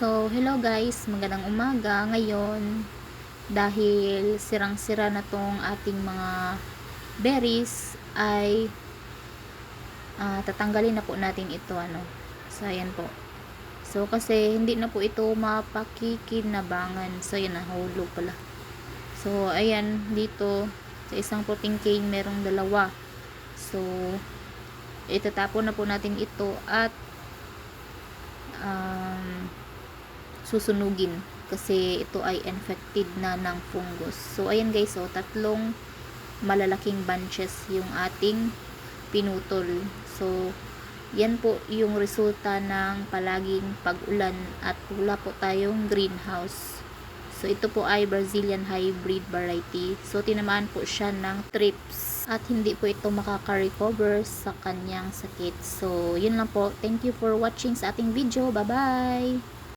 So, hello guys, magandang umaga. Ngayon, dahil sirang-sira na tong ating mga berries, ay ah, tatanggalin na po natin ito. Ano. So, ayan po. So, kasi hindi na po ito mapakikinabangan. So, ayan, nahulog pala. So, ayan, dito, sa isang protein cane, merong dalawa. So, itatapon na po natin ito at susunugin kasi ito ay infected na ng fungus. So, ayan guys, so, tatlong malalaking bunches yung ating pinutol. So, yan po yung resulta ng palaging pag-ulan at wala po tayong greenhouse. So, ito po ay Brazilian hybrid variety. So, tinamaan po siya ng trips at hindi po ito makaka-recover sa kanyang sakit. So, yun lang po. Thank you for watching sa ating video. Bye-bye!